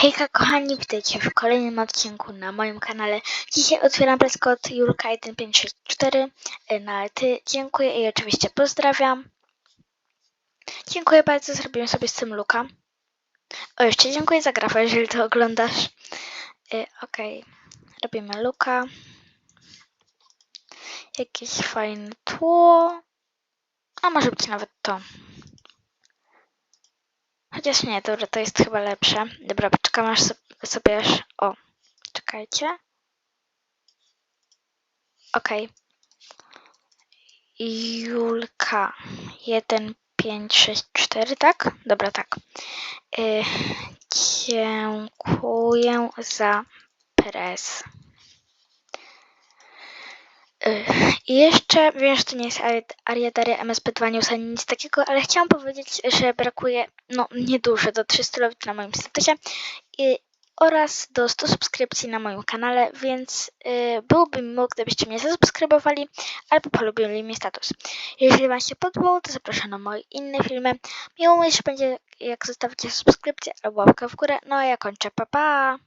Hejka kochani, witajcie w kolejnym odcinku na moim kanale. Dzisiaj otwieram preskot Julka1564 y, na ty. Dziękuję i oczywiście pozdrawiam. Dziękuję bardzo, zrobiłem sobie z tym luka. O, jeszcze dziękuję za grafę, jeżeli to oglądasz. Y, Okej, robimy luka. Jakieś fajne tło. A może być nawet to. Chociaż nie, dobra, to jest chyba lepsze. Dobra, poczekam aż so- sobie aż... O, czekajcie. Okej. Julka 1564, tak? Dobra, tak. Y, dziękuję za pres. Y, I jeszcze wiem, że to nie jest Ari- Ariadaria MSP2 News ani nic takiego, ale chciałam powiedzieć, że brakuje no niedużo do 300 lobby na moim statusie i, oraz do 100 subskrypcji na moim kanale, więc y, byłoby miło, gdybyście mnie zasubskrybowali albo polubili mi status. Jeżeli Wam się podobało, to zapraszam na moje inne filmy. Miło mi się będzie, jak zostawicie subskrypcję albo łapkę w górę. No a ja kończę. Pa, pa!